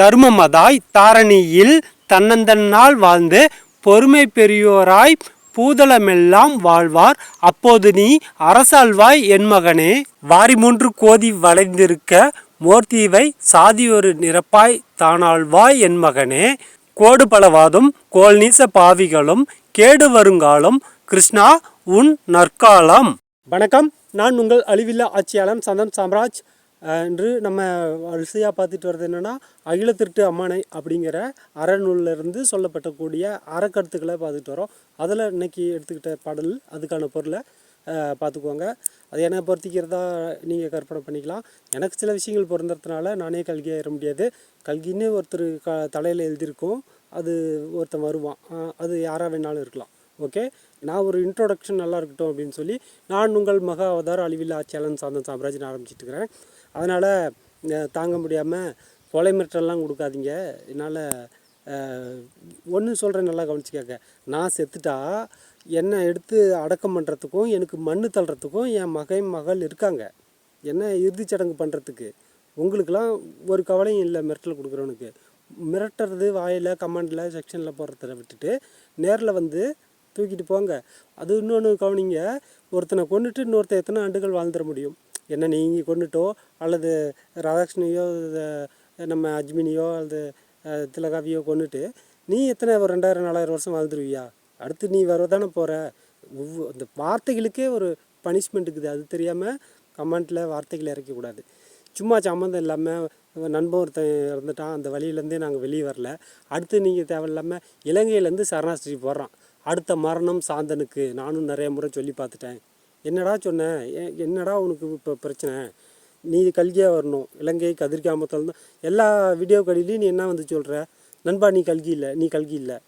தர்மமதாய் தாரணியில் தன்னந்தன்னால் வாழ்ந்து பொறுமை பெரியோராய் பூதலமெல்லாம் வாழ்வார். அப்போது நீ அரசாழ்வாய் என் மகனே. வாரி மூன்று கோதி வளைந்திருக்க மோர்த்தீவை சாதியொரு நிரப்பாய் தானாழ்வாய் என் மகனே. கோடு பலவாதும் கோல் நீச பாவிகளும் கேடு வருங்காலும் கிருஷ்ணா உன் நற்காலம். வணக்கம். நான் உங்கள் அழிவில்லா ஆட்சியாளன் சந்தன் சாம்ராஜ். என்று நம்ம வரிசையாக பார்த்துட்டு வர்றது என்னென்னா அகில திருட்டு அம்மானை அப்படிங்கிற அறநூலிருந்து இருந்து சொல்லப்பட்டக்கூடிய அறக்கருத்துக்களை பார்த்துட்டு வரோம். அதில் இன்றைக்கி எடுத்துக்கிட்ட பாடல் அதுக்கான பொருளை பார்த்துக்கோங்க. அது என்னை பொறுத்திக்கிறதா நீங்கள் கற்பனை பண்ணிக்கலாம். எனக்கு சில விஷயங்கள் பொருந்துறதுனால நானே கல்கி ஏற முடியாது. கல்கின்னு ஒருத்தர் க தலையில் எழுதியிருக்கோம். அது ஒருத்தன் வருவான். அது யாராக வேணாலும் இருக்கலாம். ஓகே? நான் ஒரு இன்ட்ரோடக்ஷன் நல்லா இருக்கட்டும் அப்படின்னு சொல்லி நான் உங்கள் மகா அவதார அழிவில்லா ஆட்சியாளன் சாந்தன் சாம்ராஜ்னு ஆரம்பிச்சிட்டு இருக்கிறேன் அதனால் தாங்க முடியாமல் கொலை மிரட்டல்லாம் கொடுக்காதீங்க. என்னால் ஒன்று சொல்கிறேன் நல்லா கவனிச்சுக்கங்க நான் செத்துட்டா என்னை எடுத்து அடக்கம் பண்ணுறதுக்கும் எனக்கு மண்ணு தள்ளுறதுக்கும் என் மகன் மகள் இருக்காங்க. என்ன இறுதிச்சடங்கு பண்ணுறதுக்கு உங்களுக்கெல்லாம் ஒரு கவலையும் இல்லை மிரட்டல் கொடுக்குறவனுக்கு. மிரட்டுறது வாயில் கமெண்டில் செக்ஷனில் போடுறத விட்டுட்டு நேரில் வந்து தூக்கிட்டு போங்க. அது இன்னொன்று கவனிங்க. ஒருத்தனை கொண்டுட்டு இன்னொருத்தன் எத்தனை ஆண்டுகள் வாழ்ந்துட முடியும்? என்ன நீங்கள் கொண்டுட்டோ அல்லது ராதாகிருஷ்ணையோ நம்ம அஜ்மினியோ அல்லது திலகாவியோ கொண்டுட்டு நீ எத்தனை ஒரு ரெண்டாயிரம் நாலாயிரம் வருஷம் வாழ்ந்துருவியா? அடுத்து நீ வரதானே போகிற அந்த வார்த்தைகளுக்கே ஒரு பனிஷ்மெண்ட் இருக்குது. அது தெரியாமல் கமெண்ட்டில் வார்த்தைகள் இறக்கக்கூடாது சும்மா சம்மந்தம் இல்லாமல் நண்பன் ஒருத்தன் இறந்துட்டான். அந்த வழியிலேருந்தே நாங்கள் வெளியே வரல. அடுத்து நீங்கள் தேவையில்லாமல் இலங்கையிலேருந்து சரணாஸ்திரி போடுறான். அடுத்த மரணம் சாந்தனுக்கு நானும் நிறைய முறை சொல்லி பார்த்துட்டேன். என்னடா சொன்னேன் என்னடா உனக்கு இப்போ பிரச்சனை? நீ கல்கியாக வரணும். இலங்கை கதிர்காமத்தில் தான். எல்லா வீடியோ கடையிலையும் நீ என்ன வந்து சொல்கிற நண்பா நீ கல்கி இல்லை. நீ கல்கி இல்லை.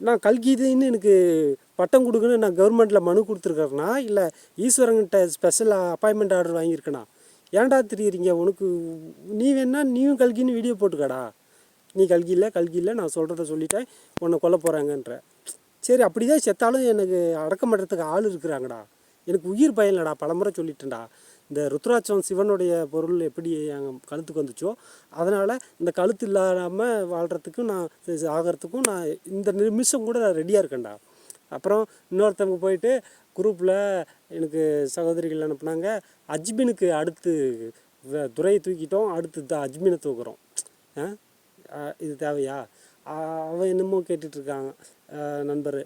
நான் கல்கிதுன்னு எனக்கு பட்டம் கொடுக்கணும் நான் கவர்மெண்ட்டில் மனு கொடுத்துருக்கேன்னா இல்லை ஈஸ்வரங்கிட்ட ஸ்பெஷல் அப்பாயின்மெண்ட் ஆர்டர் வாங்கியிருக்கேனா? ஏன்டா தெரியுறீங்க? உனக்கு நீ வேணா நீயும் கல்கின்னு வீடியோ போட்டுக்கடா. நீ கல்கி இல்லை கல்கி இல்லை நான் சொல்கிறத சொல்லிட்டேன். உன்னை கொல்ல போகிறாங்கன்ற சரி அப்படிதான் செத்தாலும் எனக்கு அடக்கம் பண்ணுறதுக்கு ஆள் இருக்கிறாங்கடா. எனக்கு உயிர் பயம் இல்லைடா பலமுறை சொல்லிட்டேன்டா. இந்த ருத்ராட்சம் சிவனுடைய பொருள் எப்படி எங்கள் கழுத்துக்கு வந்துச்சோ அதனால் இந்த கழுத்து இல்லாமல் வாழ்கிறதுக்கும் நான் ஆகிறதுக்கும் நான் இந்த நிமிஷம் கூட நான் ரெடியாக இருக்கேன்டா. அப்புறம் இன்னொருத்தவங்க போயிட்டு குரூப்பில் எனக்கு சகோதரிகள் அனுப்புனாங்க. அஜ்மினுக்கு அடுத்து துறையை தூக்கிட்டோம். அடுத்து த அஜ்மினை தூக்குறோம். ஆ? இது தேவையா? அவன் என்னமோ கேட்டுட்ருக்காங்க நண்பர்.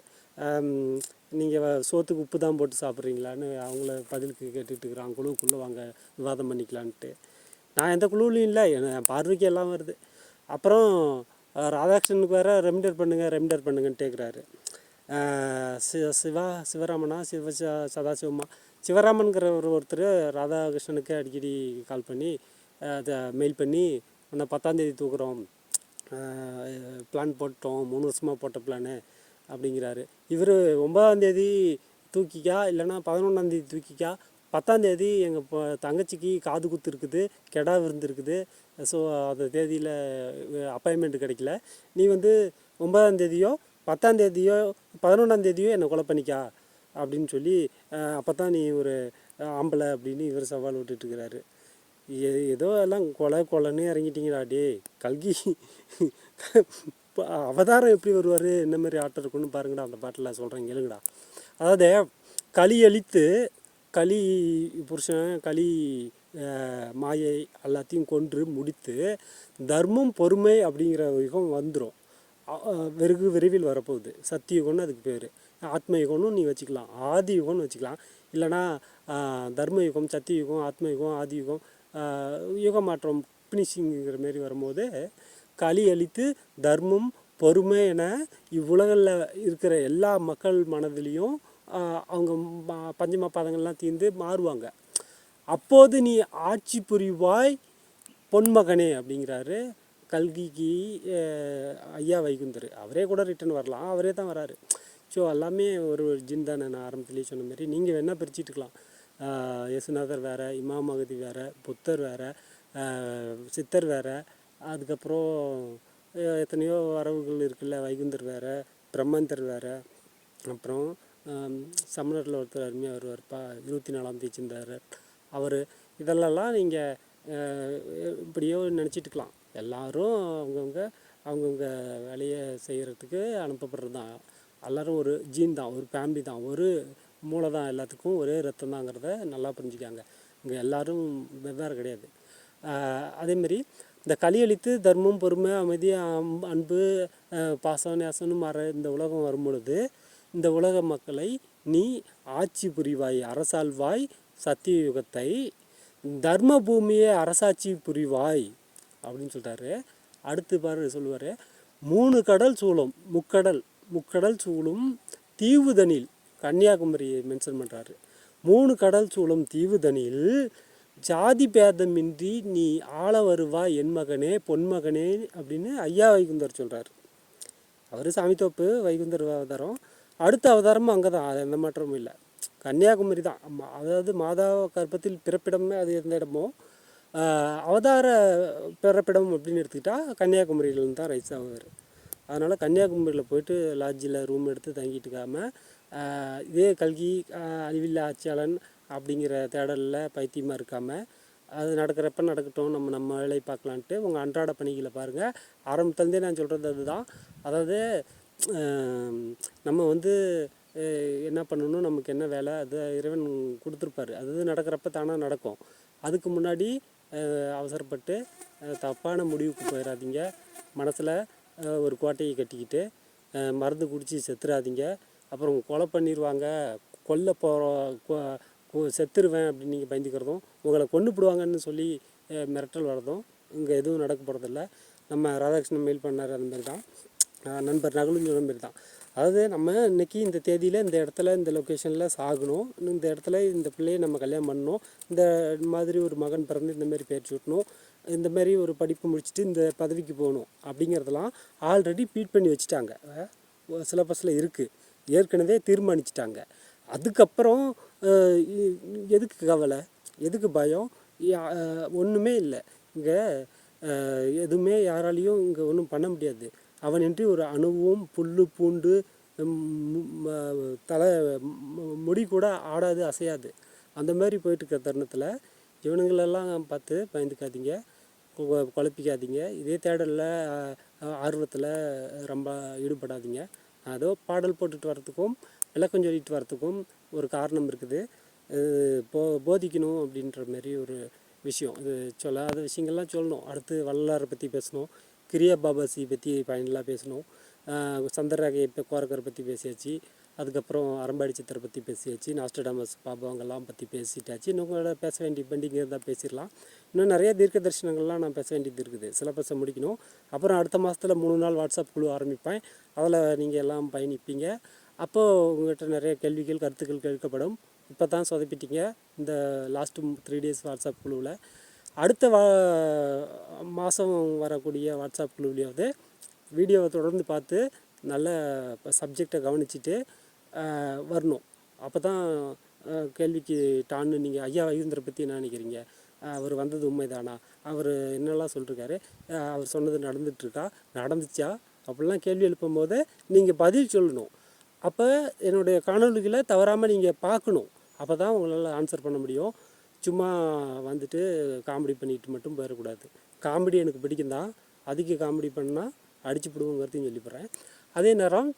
நீங்கள் சோத்துக்கு உப்பு தான் போட்டு சாப்பிட்றீங்களான்னு அவங்கள பதிலுக்கு கேட்டுட்டு இருக்கிறான். குழுவுக்குள்ளே வாங்க விவாதம் பண்ணிக்கலான்ட்டு. நான் எந்த குழுவிலையும் இல்லை. என் பார்வைக்கு எல்லாம் வருது. அப்புறம் ராதாகிருஷ்ணனுக்கு வேறு ரெமிடர் பண்ணுங்கள் ரெமிடர் பண்ணுங்கன்னு கேட்குறாரு சிவா சிவராமனா? சிவ சதாசிவம்மா சதாசிவமா? சிவராமன்கிற ஒரு ஒருத்தர் ராதாகிருஷ்ணனுக்கு அடிக்கடி கால் பண்ணி அதை மெயில் பண்ணி உன்னை பத்தாந்தேதி தூக்குறோம். பிளான் போட்டோம். மூணு வருஷமாக போட்ட பிளானு. அப்படிங்கிறாரு. இவர் ஒன்பதாந்தேதி தூக்கிக்கா இல்லைன்னா பதினொன்றாந்தேதி தூக்கிக்கா. பத்தாந்தேதி எங்கள் இப்போ தங்கச்சிக்கு காது குத்து இருக்குது கெடா விருந்து இருக்குது. ஸோ அந்த தேதியில் அப்பாயின்மெண்ட் கிடைக்கல. நீ வந்து ஒன்பதாந்தேதியோ பத்தாந்தேதியோ பதினொன்றாந்தேதியோ என்னை கொலை பண்ணிக்கா அப்படின்னு சொல்லி அப்போ தான் நீ ஒரு ஆம்பளை அப்படின்னு இவர் சவால் விட்டுட்டுருக்கிறாரு. ஏதோ எல்லாம் கொலை கொலைன்னு இறங்கிட்டீங்கடா டே கல்கி இப்போ அவதாரம் எப்படி வருவார்? என்ன மாதிரி ஆட்டம் இருக்குன்னு பாருங்கடா அந்த பாட்டில் சொல்கிறேன் கேளுங்கடா. அதாவது களி அழித்து களி புருஷன் களி மாயை எல்லாத்தையும் கொன்று முடித்து தர்மம் பொறுமை அப்படிங்கிற யுகம் வந்துடும் வெறுகு விரைவில் வரப்போகுது. சத்தியுகம்னு அதுக்கு பேர். ஆத்ம யுகம்னு நீ வச்சுக்கலாம். ஆதி யுகம்னு வச்சுக்கலாம். இல்லைனா தர்ம யுகம் சத்திய யுகம் ஆத்ம யுகம் ஆதி யுகம் யுகம் யுக மாற்றம் ஃபினிஷிங்கிற மாரி வரும்போது களி அழித்து தர்மம் பொறுமை என இவ்வுலகில் இருக்கிற எல்லா மக்கள் மனதிலையும் அவங்க ம- பஞ்சம பாதங்கள்லாம் தீர்ந்து மாறுவாங்க. அப்போது நீ ஆட்சி புரிவாய் பொன்மகனே அப்படிங்கிறாரு கல்கிக்கு ஐயா வைகுந்தர். அவரே கூட ரிட்டர்ன் வரலாம். அவரே தான் வராரு. ஸோ எல்லாமே ஒரு ஒரு ஜின் தானே நான் ஆரம்பத்திலேயே சொன்ன மாதிரி. நீங்கள் வேணால் பிரிச்சுட்டுக்கலாம் யேசுநாதர் வேறு இமாமகதி வேறு புத்தர் வேறு சித்தர் வேறு அதுக்கப்புறம் எத்தனையோ வரவுகள் இருக்குல்ல வைகுந்தர் வேறு பிரம்மந்தர் வேறு. அப்புறம் சமணரில் ஒருத்தர் அருமையாக வருவார்ப்பா இருபத்தி நாலாம் தேதி அவர் இதெல்லாம் நீங்கள் இப்படியோ நினச்சிட்டுக்கலாம் எல்லாரும் அவங்கவுங்க அவங்கவுங்க வேலையை செய்கிறதுக்கு அனுப்பப்படுறது தான் எல்லாரும் ஒரு ஜீன் தான் ஒரு ஃபேமிலி தான். ஒரு மூளை தான் எல்லாத்துக்கும் ஒரே ரத்தம் தாங்கிறத நல்லா புரிஞ்சுக்காங்க. இங்கே எல்லோரும் வெவ்வேறு கிடையாது. ஆஹ் அதேமாரி இந்த கலியழித்து தர்மம் பொறுமை அமைதி அம்- அன்பு பாசம் நேசம்னு மற இந்த உலகம் வரும் பொழுது இந்த உலக மக்களை நீ ஆட்சி புரிவாய் அரசாழ்வாய் சத்திய யுகத்தை தர்ம பூமியை அரசாட்சி புரிவாய் அப்படின்னு சொல்கிறாரு அடுத்து பாரு சொல்லுவார் மூணு கடல் சூழும் முக்கடல் முக்கடல் சூழும் தீவுதனில் கன்னியாகுமரியை மென்ஷன் பண்ணுறாரு மூணு கடல் சூழும் தீவுதனில் ஜாதி பேதமின்றி நீ ஆள வருவா என் மகனே பொன்மகனே அப்படின்னு ஐயா வைகுந்தர் சொல்கிறார் அவர் சாமித்தோப்பு வைகுந்தர் அவதாரம். அடுத்த அவதாரமும் அங்கே தான் அது எந்த மாற்றமும் இல்லை. கன்னியாகுமரி தான். அதாவது மாதா கர்ப்பத்தில் பிறப்பிடமே அது எந்த இடமோ அவதார பிறப்பிடம் அப்படின்னு எடுத்துக்கிட்டால் கன்னியாகுமரியிலேருந்து தான் ரைஸ் ஆகுவார் அதனால் கன்னியாகுமரியில் போயிட்டு லாட்ஜில் ரூம் எடுத்து தங்கிட்டு இருக்காமல் இதே கல்கி ஆஹ், அழிவில்லா ஆட்சியாளன் அப்படிங்கிற தேடலில் பைத்தியமாக இருக்காமல் அது நடக்கிறப்ப நடக்கட்டும் நம்ம நம்ம வேலையை பார்க்கலான்ட்டு உங்கள் அன்றாட பணிகளை பாருங்கள் ஆரம்பத்துலேருந்தே நான் சொல்கிறது அதுதான். அதாவது நம்ம வந்து என்ன பண்ணணும்? நமக்கு என்ன வேலை? அது இறைவன் கொடுத்துருப்பாரு. அது நடக்கிறப்ப தானாக நடக்கும். அதுக்கு முன்னாடி அவசரப்பட்டு தப்பான முடிவுக்கு போயிடாதீங்க மனசில் ஒரு கோட்டையை கட்டிக்கிட்டு மருந்து குடித்து செத்துறாதீங்க. அப்புறம் கொலை பண்ணிடுவாங்க கொல்ல போகிற செத்துருவேன் அப்படின்னு நீங்கள் பயந்துக்கிறதும் உங்களை கொண்டு போடுவாங்கன்னு சொல்லி மிரட்டல் வரதும் இங்கே எதுவும் நடக்க போகிறதில்ல நம்ம ராதாகிருஷ்ணன் மெயில் பண்ணார் அந்த மாதிரி தான். நண்பர் நகலும் சொன்ன மாதிரி தான். அதாவது நம்ம இன்னைக்கு இந்த தேதியில் இந்த இடத்துல இந்த லொக்கேஷனில் சாகணும். இந்த இடத்துல இந்த பிள்ளையை நம்ம கல்யாணம் பண்ணணும். இந்த மாதிரி ஒரு மகன் பிறந்து இந்தமாரி பேர் சுட்டணும். இந்த மாதிரி ஒரு படிப்பு முடிச்சுட்டு இந்த பதவிக்கு போகணும் அப்படிங்கிறதெல்லாம் ஆல்ரெடி ஃபீட் பண்ணி வச்சுட்டாங்க. சிலபஸில் இருக்குது ஏற்கனவே தீர்மானிச்சிட்டாங்க. அதுக்கப்புறம் எதுக்கு கவலை? எதுக்கு பயம்? ஒன்றுமே இல்லை. இங்கே எதுவுமே யாராலையும் இங்கே ஒன்றும் பண்ண முடியாது. அவனின்றி ஒரு அணுவும் புல் பூண்டு தலை முடி கூட ஆடாது அசையாது. அந்த மாதிரி போயிட்டு இருக்கிற தருணத்தில் இவனுங்களெல்லாம் பார்த்து பயந்துக்காதீங்க. கு- குழப்பிக்காதீங்க. இதே தேடலில் ஆர்வத்தில் ரொம்ப ஈடுபடாதீங்க. அதோ பாடல் போட்டுட்டு வரத்துக்கும் விளக்கம் சொல்லிட்டு வரத்துக்கும் ஒரு காரணம் இருக்குது. போ போதிக்கணும் அப்படின்ற மாதிரி ஒரு விஷயம். இது சொல்லாத விஷயங்கள்லாம் சொல்லணும். அடுத்து வள்ளலாரை பற்றி பேசணும். கிரியா பாபாசி பற்றி பயனில்லாக பேசணும். அஹ் இப்போ கோரக்கரை பற்றி பேசியாச்சு. அதுக்கப்புறம் அரம்பாடி சித்தரை பற்றி பேசியாச்சு. நாஸ்டடாமஸ் பாபாவங்கெல்லாம் பற்றி பேசிட்டாச்சு. இன்னும் பேச வேண்டிய பெண்டிங் இருந்தால் பேசிடலாம். இன்னும் நிறைய தீர்க்க தரிசனங்கள்லாம் நான் பேச வேண்டியது இருக்குது. சிலபஸை முடிக்கணும். அப்புறம் அடுத்த மாதத்தில் மூணு நாள் வாட்ஸ்அப் குழு ஆரம்பிப்பேன். அதில் நீங்கள் எல்லாம் பயணிப்பீங்க. அப்போது உங்கள்கிட்ட நிறைய கேள்விகள் கருத்துக்கள் கேட்கப்படும். இப்போ தான் சொதப்பிட்டீங்க இந்த லாஸ்ட்டு த்ரீ டேஸ் வாட்ஸ்அப் குழுவில். அடுத்த வா மாதம் வரக்கூடிய வாட்ஸ்அப் குழுவிலையாவது வீடியோவை தொடர்ந்து பார்த்து நல்ல சப்ஜெக்டை கவனிச்சுட்டு வரணும். அப்போ தான் கேள்விக்கு டான்னு நீங்கள் ஐயா ஐயந்தரை பற்றி என்ன நினைக்கிறீங்க? அவர் வந்தது உண்மைதானா? அவர் என்னெல்லாம் சொல்லிருக்காரு? அவர் சொன்னது நடந்துட்டுருக்கா நடந்துச்சா? அப்படிலாம் கேள்வி எழுப்பும் போது நீங்கள் பதில் சொல்லணும். அப்போ என்னுடைய காணொலிகளை தவறாமல் நீங்கள் பார்க்கணும் அப்போ தான் உங்களால் ஆன்சர் பண்ண முடியும். சும்மா வந்துட்டு காமெடி பண்ணிட்டு மட்டும் போயிடக்கூடாது காமெடி எனக்கு பிடிக்கும் தான் அதுக்கு காமெடி பண்ணால் அடிச்சு விடுவோங்கிறதையும் சொல்லி போகிறேன் அதே நேரம்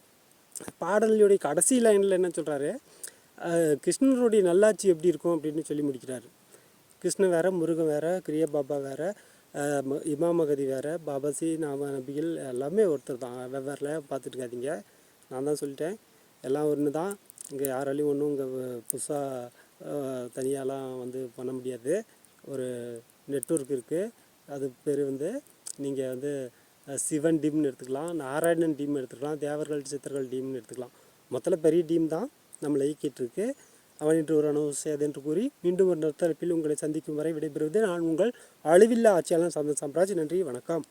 பாடலுடைய கடைசி லைனில் என்ன சொல்கிறாரு கிருஷ்ணருடைய நல்லாட்சி எப்படி இருக்கும் அப்படின்னு சொல்லி முடிக்கிறாரு. கிருஷ்ணன் வேறு முருகன் வேறு கிரியா பாபா வேற இமாமகதி வேறு பாபாசி நாம நபிகள் எல்லாமே ஒருத்தர் தான். வெவ்வேறில் பார்த்துட்டுக்காதீங்க. நான் தான் சொல்லிட்டேன். எல்லாம் ஒன்று தான். இங்கே யாராலையும் ஒன்றும் இங்கே புதுசாக தனியாலாம் வந்து பண்ண முடியாது. ஒரு நெட்ஒர்க் இருக்குது அது பேர் வந்து நீங்கள் வந்து சிவன் டீம்னு எடுத்துக்கலாம். நாராயணன் டீம் எடுத்துக்கலாம். தேவர்கள் சித்தர்கள் டீம்னு எடுத்துக்கலாம். மொத்தத்தில் பெரிய டீம் தான் நம்மளை இயக்கிட்டு இருக்கு அவன் இன்று ஒரு அணு செய்யாது என்று கூறி மீண்டும் ஒரு நர்த்தரப்பில் உங்களை சந்திக்கும் வரை விடைபெறுவது நான் உங்கள் அழிவில்லா ஆட்சியாளர் சந்தன் சாம்ராஜ். நன்றி வணக்கம்.